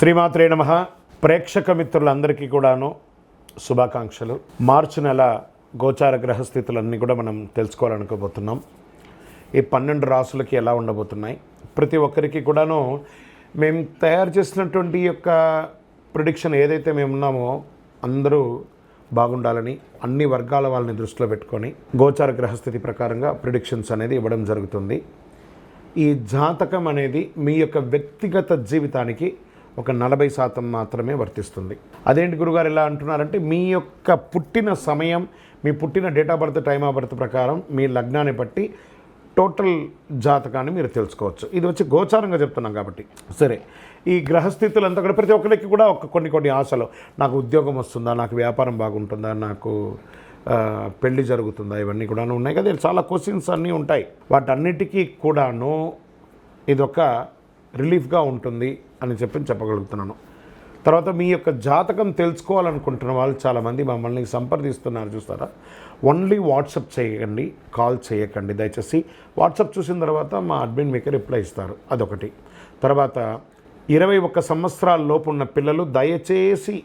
శ్రీమాత్రే నమ. ప్రేక్షక మిత్రులందరికీ కూడాను శుభాకాంక్షలు. మార్చి నెల గోచార గ్రహస్థితులన్నీ కూడా మనం తెలుసుకోవాలనుకోబోతున్నాం. ఈ పన్నెండు రాసులకి ఎలా ఉండబోతున్నాయి? ప్రతి ఒక్కరికి కూడాను మేము తయారు చేసినటువంటి యొక్క ప్రిడిక్షన్ ఏదైతే మేము ఉన్నామో అందరూ బాగుండాలని అన్ని వర్గాల వాళ్ళని దృష్టిలో పెట్టుకొని గోచార గ్రహస్థితి ప్రకారంగా ప్రిడిక్షన్స్ అనేది ఇవ్వడం జరుగుతుంది. ఈ జాతకం అనేది మీ యొక్క వ్యక్తిగత జీవితానికి ఒక నలభై శాతం మాత్రమే వర్తిస్తుంది. అదేంటి గురుగారు ఎలా అంటున్నారంటే మీ యొక్క పుట్టిన సమయం మీ పుట్టిన date of birth time of birth ప్రకారం మీ లగ్నాన్ని బట్టి టోటల్ జాతకాన్ని మీరు తెలుసుకోవచ్చు. ఇది వచ్చి గోచారంగా చెప్తున్నాం కాబట్టి. సరే ఈ గ్రహస్థితులు అంతా కూడా ప్రతి ఒక్కరికి కూడా ఒక కొన్ని కొన్ని ఆశలు. నాకు ఉద్యోగం వస్తుందా నాకు వ్యాపారం బాగుంటుందా నాకు పెళ్ళి జరుగుతుందా ఇవన్నీ కూడా ఉన్నాయి కదా. చాలా క్వశ్చన్స్ అన్నీ ఉంటాయి. వాటన్నిటికీ కూడాను ఇదొక రిలీఫ్గా ఉంటుంది. అని చెప్పి చెప్పగలుగుతున్నాను. తర్వాత మీ యొక్క జాతకం తెలుసుకోవాలనుకుంటున్న వాళ్ళు చాలామంది మమ్మల్ని సంప్రదిస్తున్నారు చూస్తారా? ఓన్లీ వాట్సప్ చేయకండి కాల్ చేయకండి. దయచేసి వాట్సప్ చూసిన తర్వాత మా అడ్మిన్ మీకు రిప్లై ఇస్తారు. అదొకటి. తర్వాత ఇరవై ఒక్క సంవత్సరాల లోపు ఉన్న పిల్లలు దయచేసి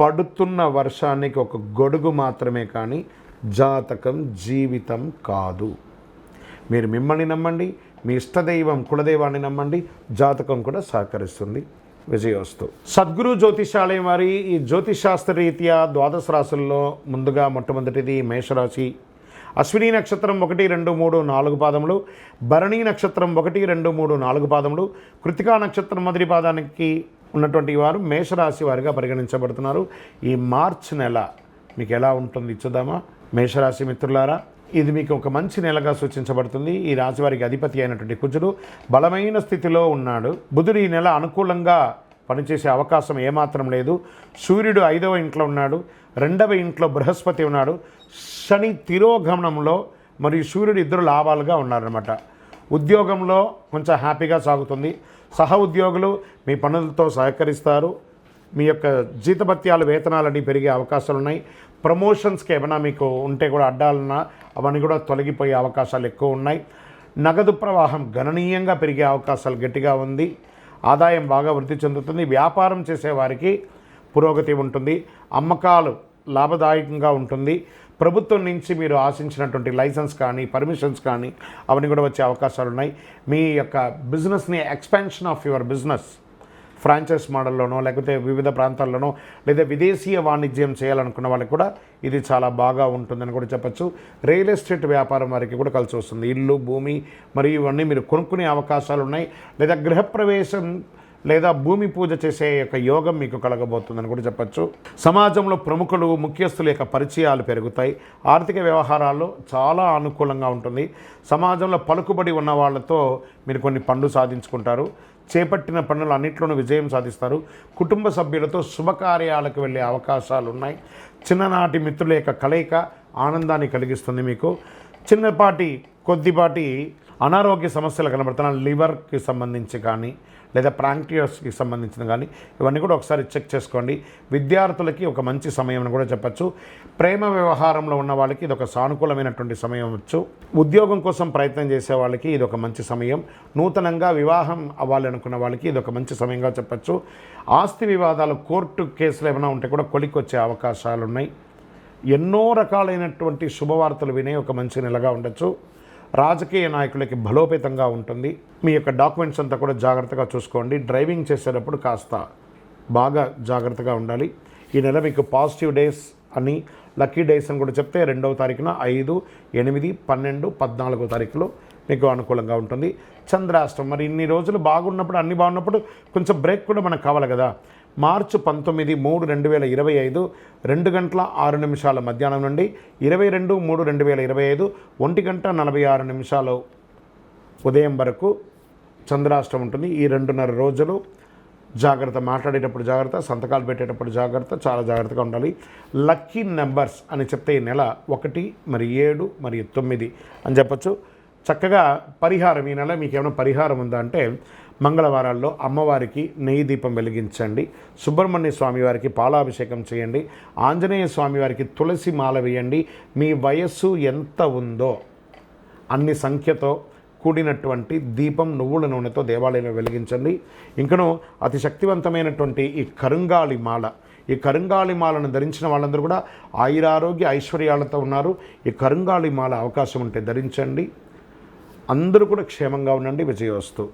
పడుతున్న వర్షానికి ఒక గొడుగు మాత్రమే కానీ జాతకం జీవితం కాదు. మీరు మిమ్మల్ని నమ్మండి మీ ఇష్టదైవం కులదైవాన్ని నమ్మండి జాతకం కూడా సహకరిస్తుంది. విజయోస్తు సద్గురు జ్యోతిషాలయం వారి ఈ జ్యోతిషాస్త్ర రీత్యా ద్వాదశ రాశుల్లో ముందుగా మొట్టమొదటిది మేషరాశి. అశ్విని నక్షత్రం ఒకటి రెండు మూడు నాలుగు పాదములు భరణి నక్షత్రం ఒకటి రెండు మూడు నాలుగు పాదములు కృతికా నక్షత్రం మొదటి పాదానికి ఉన్నటువంటి వారు మేషరాశి వారిగా పరిగణించబడుతున్నారు. ఈ మార్చ్ నెల మీకు ఎలా ఉంటుంది ఇచ్చుదామా మేషరాశి మిత్రులారా ఇది మీకు ఒక మంచి నెలగా సూచించబడుతుంది. ఈ రాశి వారికి అధిపతి అయినటువంటి కుజుడు బలమైన స్థితిలో ఉన్నాడు. బుధుడు ఈ నెల అనుకూలంగా పనిచేసే అవకాశం ఏమాత్రం లేదు. సూర్యుడు ఐదవ ఇంట్లో ఉన్నాడు. రెండవ ఇంట్లో బృహస్పతి ఉన్నాడు. శని తిరోగమనంలో మరియు సూర్యుడు ఇద్దరు లాభాలుగా ఉన్నారనమాట ఉద్యోగంలో కొంచెం హ్యాపీగా సాగుతుంది. సహ ఉద్యోగులు మీ పనులతో సహకరిస్తారు. మీ యొక్క జీతభత్యాలు వేతనాలన్నీ పెరిగే అవకాశాలు ఉన్నాయి. ప్రమోషన్స్కి ఏమైనా మీకు ఉంటే కూడా అడ్డాలన్నా అవన్నీ కూడా తొలగిపోయే అవకాశాలు ఎక్కువ ఉన్నాయి. నగదు ప్రవాహం గణనీయంగా పెరిగే అవకాశాలు గట్టిగా ఉంది. ఆదాయం బాగా వృద్ధి చెందుతుంది. వ్యాపారం చేసేవారికి పురోగతి ఉంటుంది. అమ్మకాలు లాభదాయకంగా ఉంటుంది. ప్రభుత్వం నుంచి మీరు ఆశించినటువంటి లైసెన్స్ కానీ పర్మిషన్స్ కానీ అవన్నీ కూడా వచ్చే అవకాశాలు ఉన్నాయి. మీ యొక్క బిజినెస్ని expansion of your business franchise మోడల్లోనో లేకపోతే వివిధ ప్రాంతాల్లోనో లేదా విదేశీయ వాణిజ్యం చేయాలనుకున్న వాళ్ళకి కూడా ఇది చాలా బాగా ఉంటుందని కూడా చెప్పచ్చు. రియల్ ఎస్టేట్ వ్యాపారం వారికి కూడా కలిసి వస్తుంది. ఇల్లు భూమి మరియు ఇవన్నీ మీరు కొనుక్కునే అవకాశాలు ఉన్నాయి. లేదా గృహప్రవేశం లేదా భూమి పూజ చేసే యొక్క యోగం మీకు కలగబోతుందని కూడా చెప్పచ్చు. సమాజంలో ప్రముఖులు ముఖ్యస్తుల యొక్క పరిచయాలు పెరుగుతాయి. ఆర్థిక వ్యవహారాల్లో చాలా అనుకూలంగా ఉంటుంది. సమాజంలో పలుకుబడి ఉన్న వాళ్ళతో మీరు కొన్ని పనులు సాధించుకుంటారు. చేపట్టిన పనులు అన్నింటిలోనూ విజయం సాధిస్తారు. కుటుంబ సభ్యులతో శుభకార్యాలకు వెళ్ళే అవకాశాలు ఉన్నాయి చిన్ననాటి మిత్రుల యొక్క కలయిక ఆనందాన్ని కలిగిస్తుంది మీకు. చిన్నపాటి కొద్దిపాటి అనారోగ్య సమస్యలు కనబడుతున్న లివర్కి సంబంధించి కానీ లేదా ప్రాంక్టియస్కి సంబంధించిన కానీ ఇవన్నీ కూడా ఒకసారి చెక్ చేసుకోండి. విద్యార్థులకి ఒక మంచి సమయం అని కూడా చెప్పచ్చు. ప్రేమ వ్యవహారంలో ఉన్న వాళ్ళకి ఇది ఒక సానుకూలమైనటువంటి సమయం వచ్చు ఉద్యోగం కోసం ప్రయత్నం చేసే వాళ్ళకి ఇది ఒక మంచి సమయం. నూతనంగా వివాహం అవ్వాలి అనుకున్న వాళ్ళకి ఇది ఒక మంచి సమయంగా చెప్పచ్చు. ఆస్తి వివాదాలు కోర్టు కేసులు ఏమైనా ఉంటే కూడా కొలికొచ్చే అవకాశాలు ఉన్నాయి ఎన్నో రకాలైనటువంటి శుభవార్తలు వినే ఒక మంచి నెలగా ఉండొచ్చు. రాజకీయ నాయకులకి బలోపేతంగా ఉంటుంది. మీ యొక్క డాక్యుమెంట్స్ అంతా కూడా జాగ్రత్తగా చూసుకోండి. డ్రైవింగ్ చేసేటప్పుడు కాస్త బాగా జాగ్రత్తగా ఉండాలి. ఈ నెల మీకు పాజిటివ్ డేస్ అని లక్కీ డేస్ అని కూడా చెప్తే రెండవ తారీఖున ఐదు ఎనిమిది పన్నెండు పద్నాలుగో తారీఖులో మీకు అనుకూలంగా ఉంటుంది. చంద్రాష్టం మరి ఇన్ని రోజులు బాగున్నప్పుడు అన్ని బాగున్నప్పుడు కొంచెం బ్రేక్ కూడా మనకు కావాలి కదా. మార్చి పంతొమ్మిది మూడు రెండు వేల ఇరవై ఐదు రెండు గంటల ఆరు నిమిషాల మధ్యాహ్నం నుండి ఇరవై రెండు మూడు రెండు వేల ఇరవై ఐదు ఒంటి గంట నలభై ఆరు నిమిషాలు ఉదయం వరకు చంద్రాష్టం ఉంటుంది. ఈ రెండున్నర రోజులు జాగ్రత్త మాట్లాడేటప్పుడు జాగ్రత్త సంతకాలు పెట్టేటప్పుడు జాగ్రత్త చాలా జాగ్రత్తగా ఉండాలి. లక్కీ నెంబర్స్ అని చెప్తే ఈ నెల ఒకటి మరి ఏడు మరి తొమ్మిది అని చెప్పొచ్చు. చక్కగా పరిహారం ఈ నెల మీకు ఏమైనా పరిహారం ఉందా అంటే మంగళవారాల్లో అమ్మవారికి నెయ్యి దీపం వెలిగించండి. సుబ్రహ్మణ్య స్వామివారికి పాలాభిషేకం చేయండి. ఆంజనేయ స్వామి వారికి తులసి మాల వేయండి. మీ వయస్సు ఎంత ఉందో అన్ని సంఖ్యతో కూడినటువంటి దీపం నువ్వుల నూనెతో దేవాలయంలో వెలిగించండి. ఇంకను అతి శక్తివంతమైనటువంటి ఈ కరుంగాలి మాల ఈ కరుంగాలి మాలను ధరించిన వాళ్ళందరూ కూడా ఆయురారోగ్య ఐశ్వర్యాలతో ఉన్నారు. ఈ కరుంగాలి మాల అవకాశం ఉంటే ధరించండి. అందరూ కూడా క్షేమంగా ఉండండి. విజయోస్తు